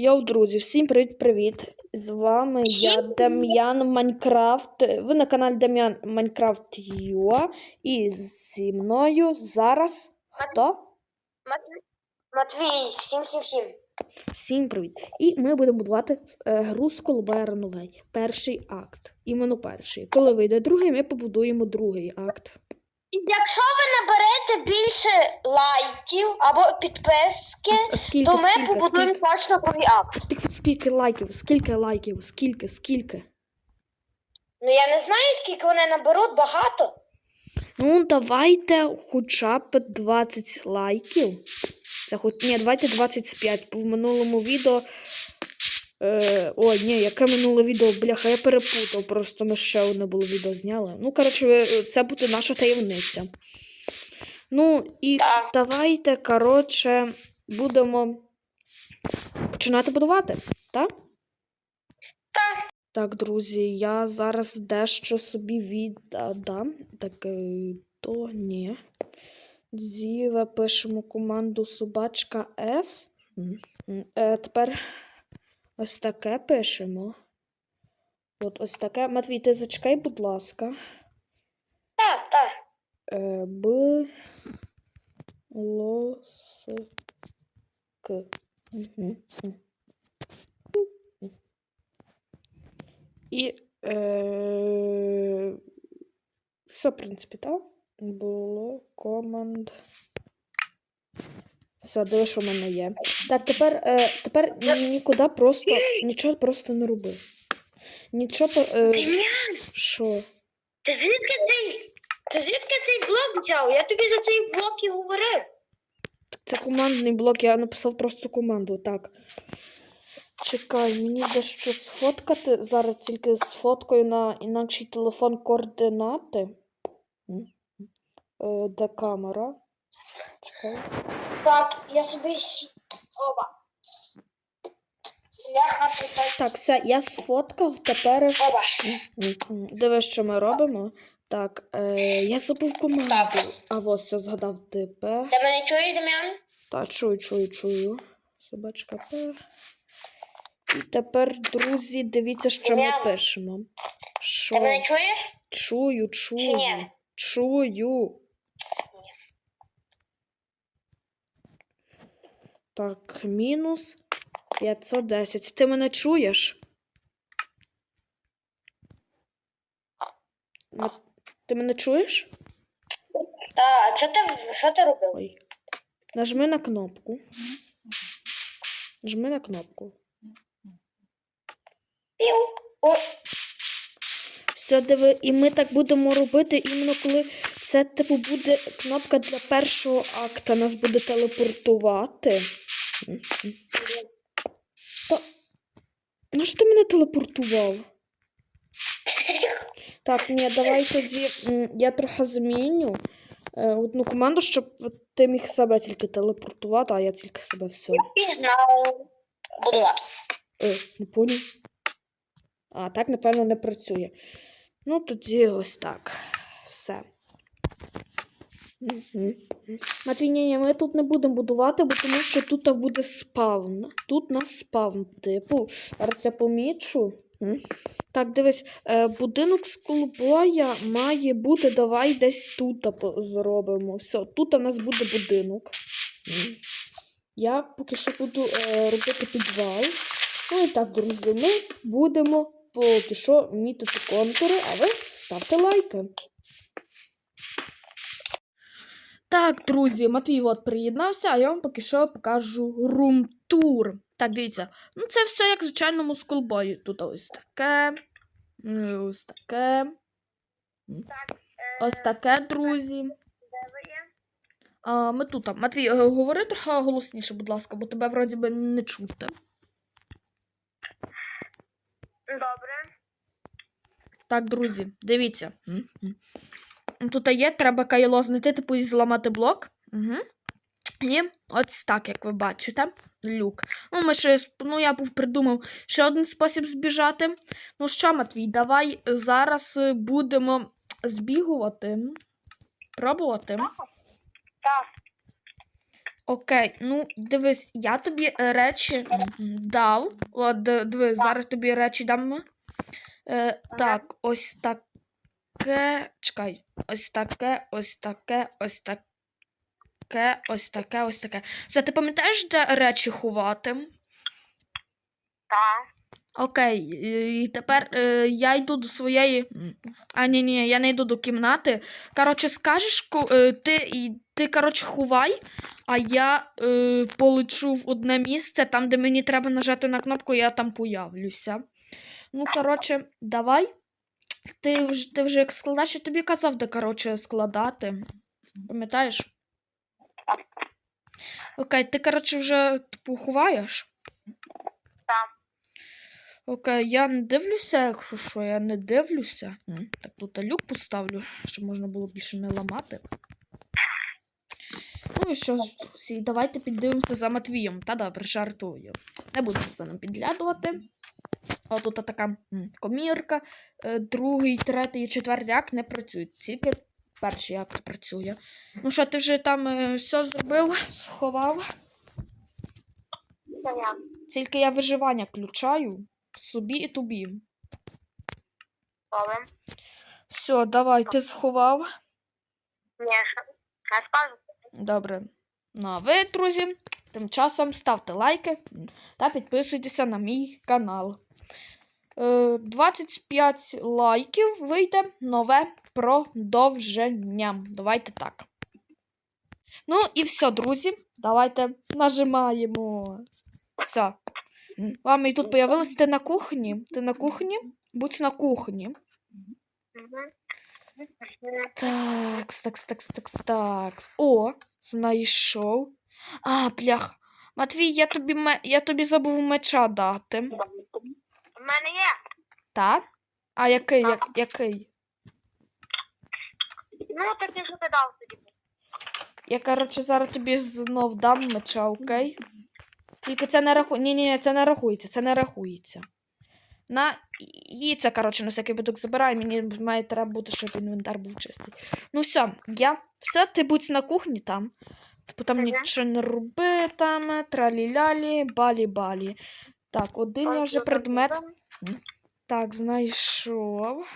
Йоу, друзі, всім привіт-привіт! З вами я, Дем'ян Майнкрафт. Ви на каналі Дем'ян Майнкрафт Юа. І зі мною зараз хто? Матвій, Матвій, всім всім всім. Всім привіт! І ми будемо будувати е, гру з Колбера Новий. Перший акт. Іменно перший. Коли вийде другий, ми побудуємо другий акт. Якщо ви наберете більше лайків або підписки, А скільки, то ми скільки, побудуємо скільки? точно другий акт. Так, скільки лайків? Скільки лайків? Скільки? Скільки? Ну я не знаю, скільки вони наберуть, багато. Ну, давайте хоча б 20 лайків. Це хоч... Ні, давайте 25, бо в минулому відео. Е... Ой, ні, яке минуле відео, бляха, я перепутав. Просто ми ще одне було відео зняли. Ну, коротше, це буде наша таємниця. Ну, і давайте, коротше, будемо починати будувати, так? Так. Так, друзі, я зараз дещо собі віддам. Так, е, то ні. Зіве пишемо команду собачка м, Е, тепер ось таке пишемо. От ось таке. Матвій, ти зачекай, будь ласка. Так, так. Е, Б. С. К. І. Е... Все, в принципі, так? Було команд. Все, диви, що в мене є. Так, тепер, е, тепер нікуди просто, нічого просто не роби. Нічого. Е, Дем'ян, що? ти звідки цей. Ти звідки цей блок взяв? Я тобі за цей блок і говорив. Це командний блок, я написав просто команду. Так. Чекай, мені дещо сфоткати. Зараз тільки сфоткаю на інакший телефон координати. Е, Де камера? Чекай. Так, я собі. Оба. Бляха, Так, все, я сфоткав, тепер. Оба. М, що ми робимо. Так, е, я забув команду. Так. А ось я згадав ТП. Ти мене чуєш, Дем'ян? Та, чую, чую, чую. Собачка П. І тепер, друзі, дивіться, що ми Дем'ян. пишемо. Ти мене чуєш? Чую, Чи чую. ні? Чую. Так, мінус 510. Ти мене чуєш? Ти мене чуєш? Так, що ти, що ти робив? Ой. Нажми на кнопку. Нажми на кнопку. Пів. О, Все, диви, і ми так будемо робити, іменно коли це, типу, буде кнопка для першого акта, нас буде телепортувати. Та... На що ти мене телепортував? Так, ні, давай тоді я трохи зміню е, одну команду, щоб ти міг себе тільки телепортувати, а я тільки себе все. Е, не поняв. А, так, напевно, не працює. Ну, тоді ось так. Все. Матвій, ні, ні, ми тут не будемо будувати, бо тому що тут буде спавн. Тут нас спавн, типу. Зараз це помічу. Так, дивись, е, будинок з колбоя має бути. Давай десь тут зробимо. Все, тут у нас буде будинок. Я поки що буду е, робити підвал. Ну і так, друзі, ми будемо поки що мітити контури, а ви ставте лайки. Так, друзі, Матвій от приєднався, а я вам поки що покажу рум-тур. Так, дивіться, ну це все як в звичайному скулбої. Тут ось таке. ну, Ось таке. Ось таке, друзі. А, ми тут. Матвій, е, говори трохи голосніше, будь ласка, бо тебе вроді би не чути. Добре. Так, друзі, дивіться. Тут є, треба кайло знайти, типу, і зламати блок. Угу. І ось так, як ви бачите, люк. Ну, ми ще, ну, я був придумав ще один спосіб збіжати. Ну що, Матвій, давай зараз е, будемо збігувати. Пробувати. Так. Окей, ну дивись, я тобі е, речі дав. От дивись, зараз тобі речі дам. Е, так, ось таке. Чекай. Ось таке, ось таке, ось таке, ось таке, ось таке. Все, ти пам'ятаєш, де речі ховати? Так. Окей, і тепер е, я йду до своєї. А, ні, ні, я не йду до кімнати. Коротше, скажеш, е, ти, ти коротше, ховай, а я е, полечу в одне місце, там, де мені треба нажати на кнопку, я там появлюся. Ну, коротше, давай. Ти вже, ти вже як складаєш, я тобі казав, де, коротше, складати. Пам'ятаєш? Окей, ти, коротше, вже типу, ховаєш? Так. Окей, я не дивлюся, якщо що, я не дивлюся. Так тут люк поставлю, щоб можна було більше не ламати. Ну і що ж, давайте піддивимося за Матвієм. Та добре, жартую. Не буду за ним підглядувати. О, тут така комірка. Е, Другий, третій, четвертий акт не працюють. Тільки перший акт працює. Ну що, ти вже там е, все зробив, сховав? Тільки я виживання включаю собі і тобі. Добре. Все, давай, ти сховав. Ні? Скажу. Добре. Ну а ви, друзі, тим часом ставте лайки та підписуйтеся на мій канал. Е, 25 лайків вийде нове продовження. Давайте так. Ну і все, друзі. Давайте нажимаємо. Все. М, Мама, і тут появилась ти на кухні. Ти на кухні? Будь на кухні. Мгм. Такс, такс, такс, такс, такс. О, знайшов. А, блях. Матвій, я тобі, я тобі забув меча дати. У мене є. Та? А який, як, який? Ну, такий, що ти дав тоді. Я, коротше, зараз тобі знов дам меча, окей? Тільки це не рахується. Ні, ні, це не рахується, це не рахується. На і це, коротше, на всякий випадок забирай, мені має треба бути, щоб інвентар був чистий. Ну все, я. Все, ти будь на кухні там. Типу там нічого не роби, там, тралі-лялі, балі-балі. Так, один я вже предмет. Так, знайшов.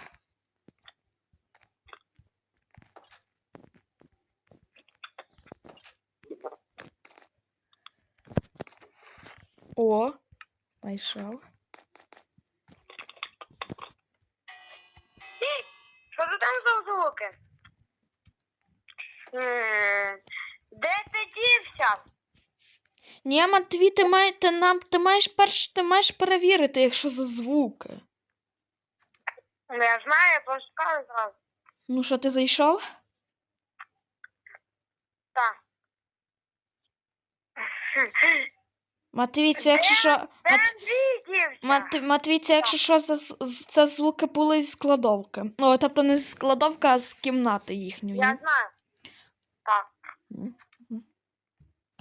О, знайшов. Що ти там за звуки? Де ти дівся? Ні, Матвій, ти, має, ти, нам, ти, маєш перш, ти маєш перевірити, якщо за звуки. Ну, Я знаю, я пошукаю зразу. Ну що, ти зайшов? Так. Матвій, це якщо що. Мат? Мат, Матвій, це якщо що, з- це звуки були з складовки. Ну, тобто не з складовки, а з кімнати їхньої. Я знаю. Так.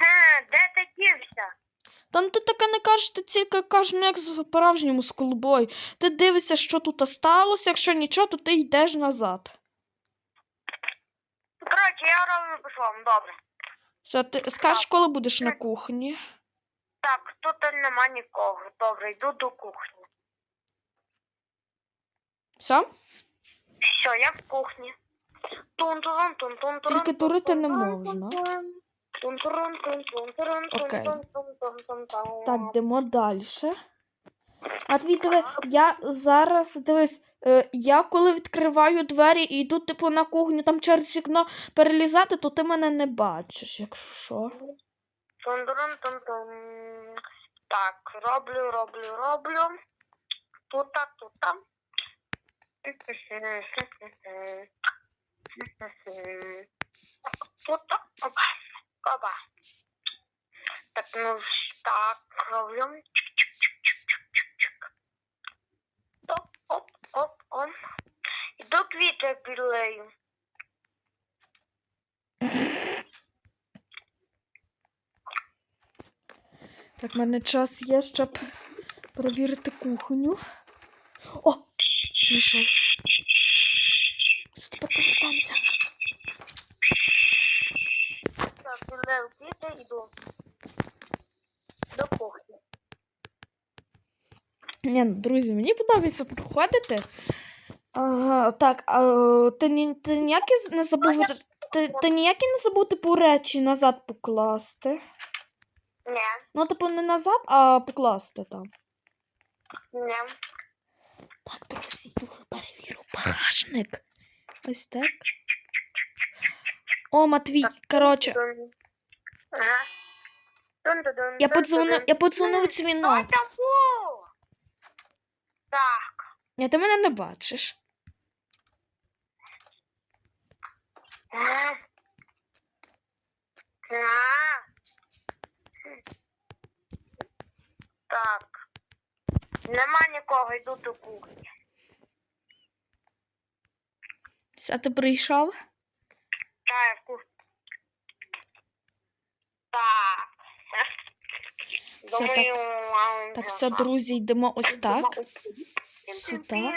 Е, Де ти дівся? Та ну ти таке не кажеш, ти тільки кажеш, ну як з справжньому з колбою. Ти дивишся, що тут сталося, якщо нічого, то ти йдеш назад. Коротше, я роблю по-своєму, добре. Все, ти скажеш, коли будеш на кухні. Так, тут нема нікого. Добре, йду до кухні. Все? Все, я в кухні. Тун-турун, тун-тун-турун, Тільки дурити не можна. Окей. Так, йдемо далі. Матвій, диви, я зараз дивись, е, я коли відкриваю двері і йду, типу, на кухню, там через вікно перелізати, то ти мене не бачиш, якщо що. Так, роблю, роблю, роблю. Тута, тута. Тута, опа. Так, ну, так, роблю. Чик-чик-чик-чик-чик-чик. Оп, оп, оп, оп. Іду квіти білею. Так, в мене час є, щоб перевірити кухню. О! Знайшов. Що тепер повертаємося? Так, білею квіти. йду. До кухні. Ні, ну, друзі, мені подобається проходити. Ага, так, а, ти, ні, ти ніякі не забув. Ти, ти ніякі не забув, типу, речі назад покласти. Ні, Ну, типу, не назад, а покласти там. ні. Так, друзі, дуже перевірю багажник. Ось так. О, Матвій, коротше. Я подзвонив, я подзвонив дзвінок. Так. Ні, ти мене не бачиш. А. А. Так. Нема нікого, йду до кухні. Все, ти прийшов? Чайку. Так. Все, так. Так, все, друзі, йдемо ось так. Сюди.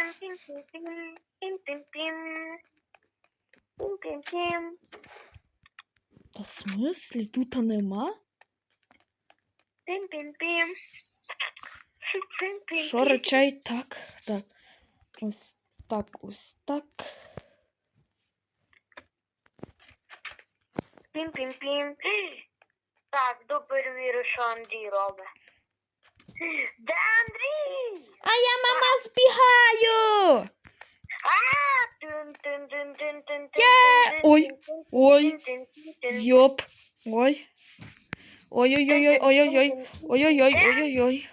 Та в смислі, тут нема? Що речей так? Так. Ось так, ось так. Пім-пім-пім. Так, до перевірю, що Андрій робить. Де Андрій? А я мама збігаю! Є! Ой, ой, йоп. Ой. Ой-ой-ой, ой-ой-ой. Ой-ой-ой, ой-ой-ой.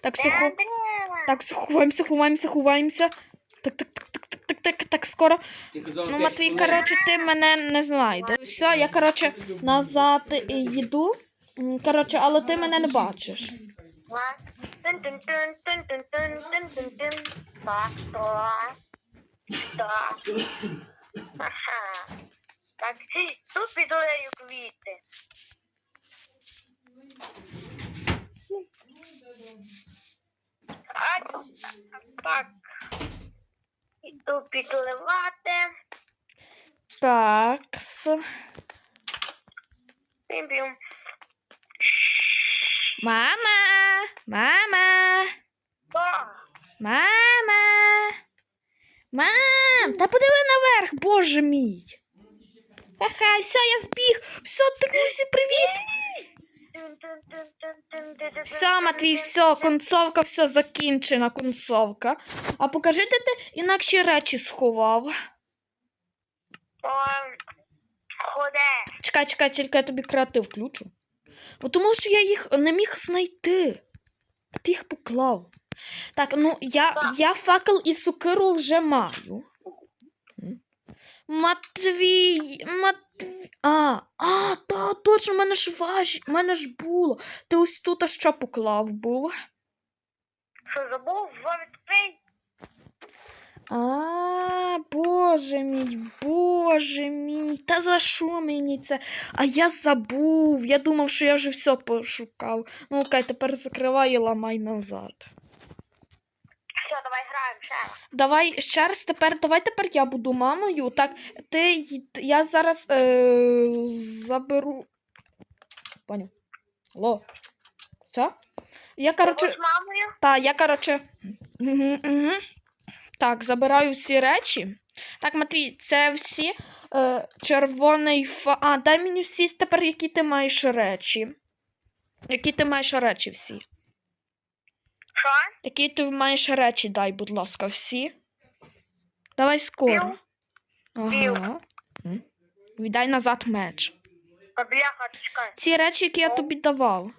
Так, Де все, хо... Андрій? так, все, ховаємося, ховаємося, ховаємося. Так, так, так, так, так, так, так, скоро. Ну, Матвій, коротше, ти мене не знайдеш. Все, я, коротше, назад. М, Коротше, але ти мене не бачиш. Так, тут підлею квіти. А, так. Іду підливати. Такс. Пім-пім. Мама! Мама! Так. Мама! Мам! Та подиви наверх, боже мій! Ха-ха, все, я збіг! Все, друзі, привіт! Все, Матвій, все, концовка, все закінчена, концовка. А покажи, де ти інакші речі сховав. Ходе. Чекай, чекай, тільки я тобі креатив включу. Бо тому що я їх не міг знайти. Ти їх поклав. Так, ну я, я факел і сокиру вже маю. Матвій, Матвій. А, а, та, точно, в мене ж важ, в мене ж було. Ти ось тут а що поклав був? Що забув? Відкрий. А, боже мій, боже мій, та за що мені це? А я забув. Я думав, що я вже все пошукав. Ну окей, тепер закривай і ламай назад. Все, давай граємо ще. раз. Давай ще раз тепер, давай тепер я буду мамою. Так, ти я зараз е, заберу. Поняв. Алло. Все? Я, коротше. Ти мамою? Та, я, коротше. Угу, угу. Так, забираю всі речі. Так, Матвій, це всі е, червоний фа. А, дай мені всі тепер, які ти маєш речі. Які ти маєш речі всі? Що? Які ти маєш речі, дай, будь ласка, всі. Давай скоро. Ага. Віддай назад меч. А бляха, чекай. Ці речі, які я тобі давав.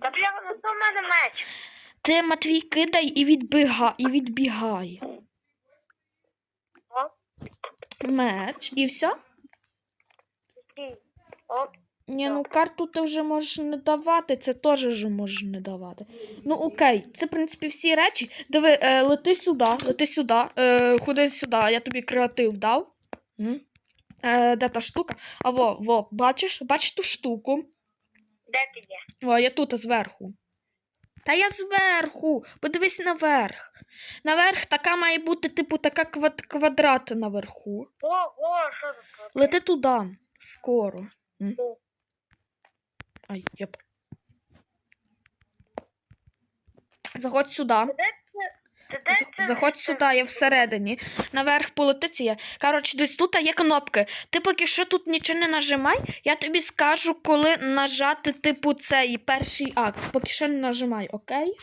Та бляха, ну то в мене меч. Ти, Матвій, кидай і відбіга, і відбігай. О, Меч. І все? Ні, ну карту ти вже можеш не давати, це теж вже можеш не давати. Ну окей, це в принципі всі речі. Диви, е, лети сюди, лети сюди, е, ходи сюди, я тобі креатив дав. М? Е, де та штука? А во, во, бачиш? Бачиш ту штуку? де ти є? О, я тут зверху. Та я зверху. Подивись наверх. Наверх така має бути, типу, така квад- квадрат наверху. Ого, що за? Лети туди, скоро. М? Ай, я... Заходь сюди. Заходь сюди, я всередині. Наверх полетиться є. Коротше, десь тут є кнопки. Ти поки що тут нічого не нажимай. Я тобі скажу, коли нажати, типу, цей перший акт. Поки що не нажимай, окей?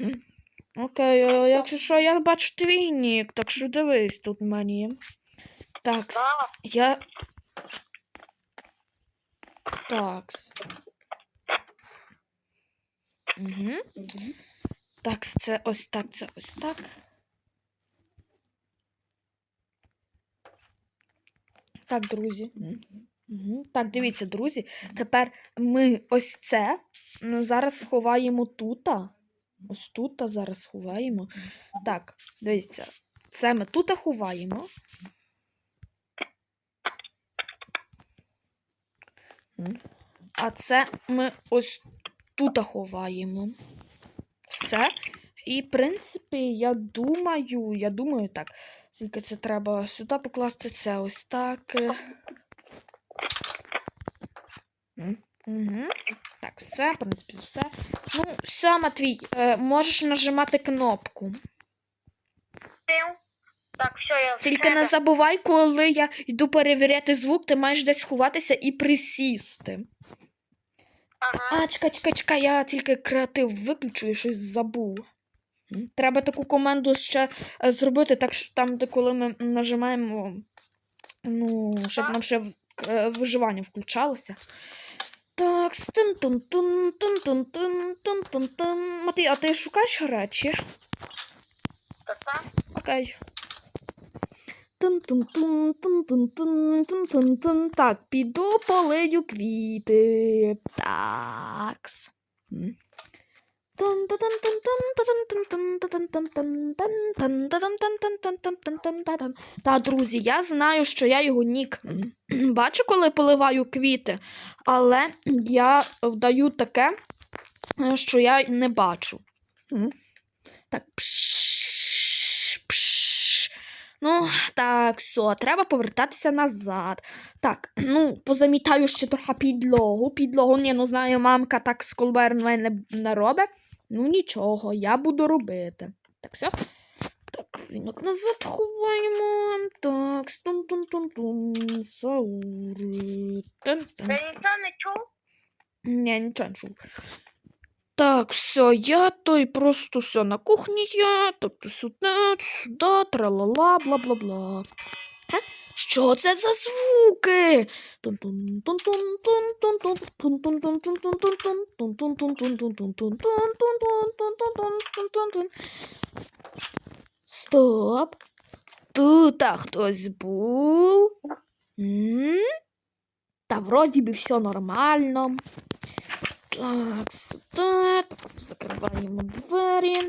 Угу. Окей, е, якщо що, я бачу твій нік, так що дивись тут мені. Так, я. Такс. Угу. Так, це ось так, це ось так. Так, друзі. Угу. Так, дивіться, друзі. Тепер ми ось це зараз сховаємо тут. Ось тут зараз ховаємо. Так, дивіться. Це ми тут ховаємо. А це ми ось тут ховаємо. Все. І, в принципі, я думаю, я думаю, так. Тільки це треба сюди покласти це ось так. Угу. Так, все, в принципі, все. Ну, все, Матвій, е, можеш нажимати кнопку. Так, все, я Тільки не забувай, коли я йду перевіряти звук, ти маєш десь ховатися і присісти. Ага. А, чекай, чекай, чекай, я тільки креатив виключу і щось забув. Треба таку команду ще е, зробити, так що там, де коли ми нажимаємо, ну, щоб нам ще в- е, виживання включалося. Так, тун тун тун тун тун тун тун тун тун Матвій, а ти шукаєш речі? Та-та. Окей. Тун -тун -тун, тун -тун -тун, тун -тун. Так, піду полию квіти. Такс. Та, друзі, я знаю, що я його нік. Бачу, коли поливаю квіти, але я вдаю таке, що я не бачу. Так, пш. Ну, так, все, треба повертатися назад. Так, ну, позамітаю ще трохи підлогу. Підлогу, ні, ну знаю, мамка так з колбер мене не робить. Ну нічого, я буду робити. Так, все. Так, вінок назад ховаємо. Так, тун-тун-тун-тун. Саури. Тун-тун. Ти ніхто не чув? Ні, нічого не чув. Так, все, я той просто все на кухні я, тобто сюди, сюди, тралала, бла-бла-бла. Що це за звуки? Стоп. Тут хтось був. Та вроді би все нормально. Так, сюди. Так, закриваємо двері.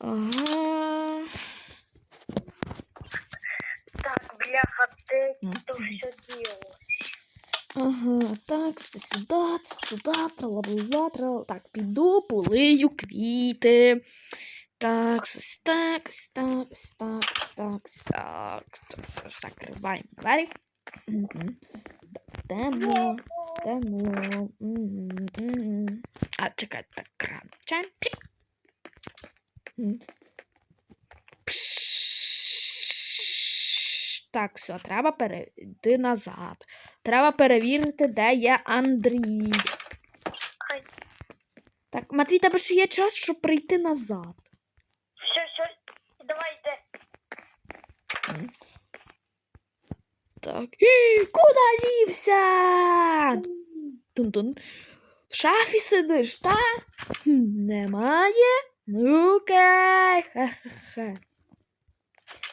Ага. Так, бляха, М. то все діло. Ага, так, це сюди, це туди, тра-ла-ла-ла, Так, піду, полию квіти. Так, ось так, ось так, ось так, ось так, ось так. Закриваємо двері. Мгм. Мгм, мгм. А, чекай, так, кран. Так, все, треба перейти назад. Треба перевірити, де є Андрій. Так, Матвій, тебе ще є час, щоб прийти назад. Все, все, давайте. Так. І, Куди дівся? Тун-тун. В шафі сидиш, та? Немає? Ну окей. Хе-хе-хе.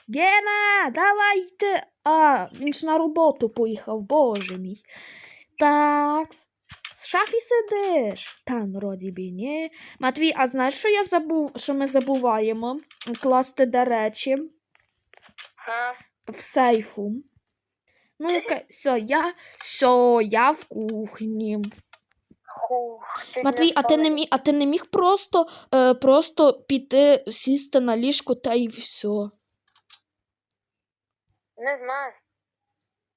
Гена, давайте. А, він ж на роботу поїхав, боже мій. Так. В шафі сидиш. Та, вроді бі, ні. Матвій, а знаєш, що я забув, що ми забуваємо? Класти де речі Ага. в сейфу. Ну, окей, все, я, все, я в кухні. Ти Матвій, а ти не міг, а ти не міг просто, е, просто піти, сісти на ліжко та й все. Не знаю.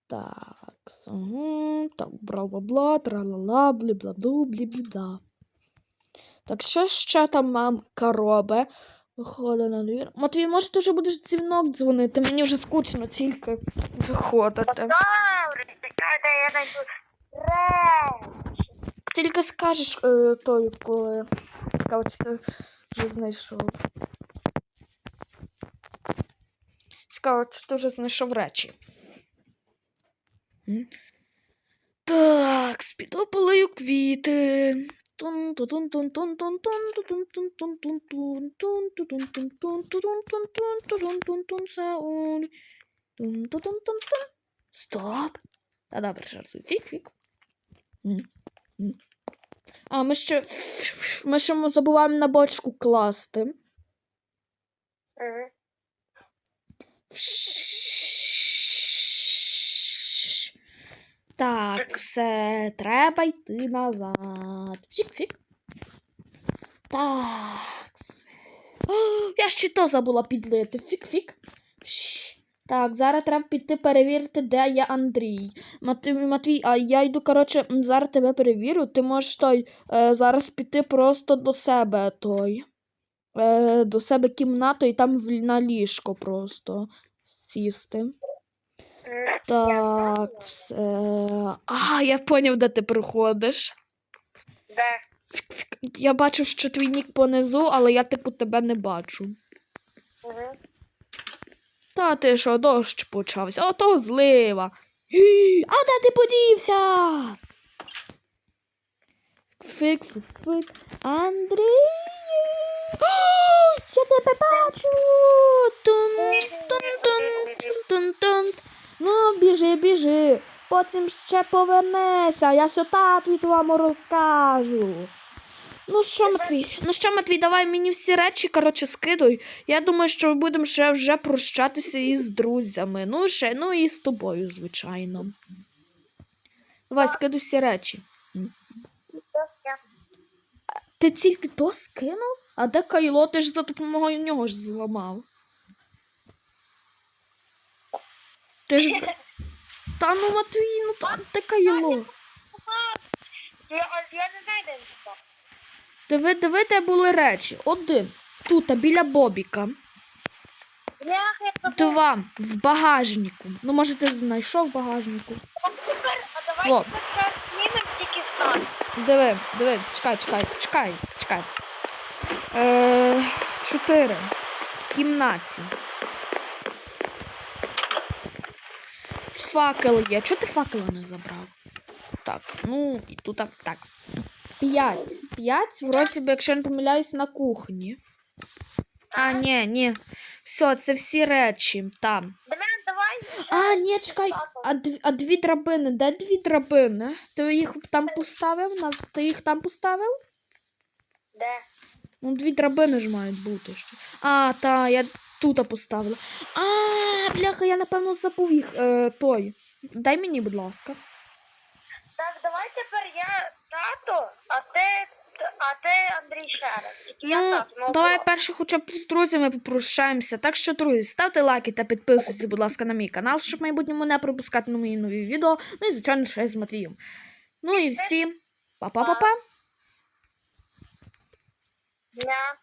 Так, угу, так, бла-бла-бла, тра-ла-ла, блі-бла-блу, блі-блі-бла. Так, що ще там мамка робить? Виходить на двір. Матвій, може, ти вже будеш дзвінок дзвонити? Мені вже скучно тільки виходити. Добре, чекайте, я знайду речі. Тільки скажеш е, той, коли цікаво, ти вже знайшов. Цікаво, чи ти вже знайшов речі. М? Так, спіду полию квіти. Стоп! Та добре, жартую. Фік-фік. А, ми ще Ми ще забуваємо на бочку класти. Ага. Так, все, треба йти назад. Фік-фік. Так. О, я ще то забула підлити. Фік-фік. Так, зараз треба піти перевірити, де є Андрій. Матвій, Матвій, а я йду, коротше, зараз тебе перевірю. Ти можеш той е, зараз піти просто до себе той. Е, до себе кімнату і там в, на ліжко просто сісти. Так, все. А, я поняв, де ти приходиш. Де? Я бачу, що твій нік понизу, але я типу тебе не бачу. Мгм. Та ти що, дощ почався, ото злива. Гі, А де ти подівся? Фик, фик, фик. Андрій. О, я тебе бачу. Тун, тун, тун, тун, тун. Ну, біжи, біжи. Потім ще повернешся, я ще татові твоєму розкажу. Ну що, Матвій? Ну що, Матвій, давай мені всі речі, коротше, скидуй. Я думаю, що будемо ще вже прощатися із друзями. Ну, ще, ну і з тобою, звичайно. Давай, скидуй всі речі. Ти тільки то скинув? А де Кайло? Ти ж за допомогою нього ж зламав. Ти ж. Та ну Матвій, ну та де Кайло? Я, не. Диви, диви, де були речі. Один. Тут, біля Бобіка. Два в багажнику. Ну, може, ти знайшов в багажнику. Во. Диви, диви, чекай, чекай, чекай, чекай. Е, чотири. В кімнаті. Факел є. Чого ти факела не забрав? Так, ну, і тут так. так. П'ять. П'ять, вроді би, якщо я не помиляюсь, на кухні. А, ні, ні. Все, це всі речі там. А, ні, чекай, а, дв- а дві драбини, де дві драбини? Ти їх там поставив? Нас- Ти їх там поставив? Де? Ну, дві драбини ж мають бути ще. А, та, я тут поставила. А, бляха, я напевно забув їх. Е, той. Дай мені, будь ласка. Так, давай тепер я тато, а ти, а ти Андрій раз. Я Ну, тато. давай перше хоча б з друзями попрощаємося. Так що, друзі, ставте лайки та підписуйтесь, будь ласка, на мій канал, щоб в майбутньому не пропускати мої нові відео. Ну і, звичайно, ще з Матвієм. Ну і всім па-па-па-па. Дня.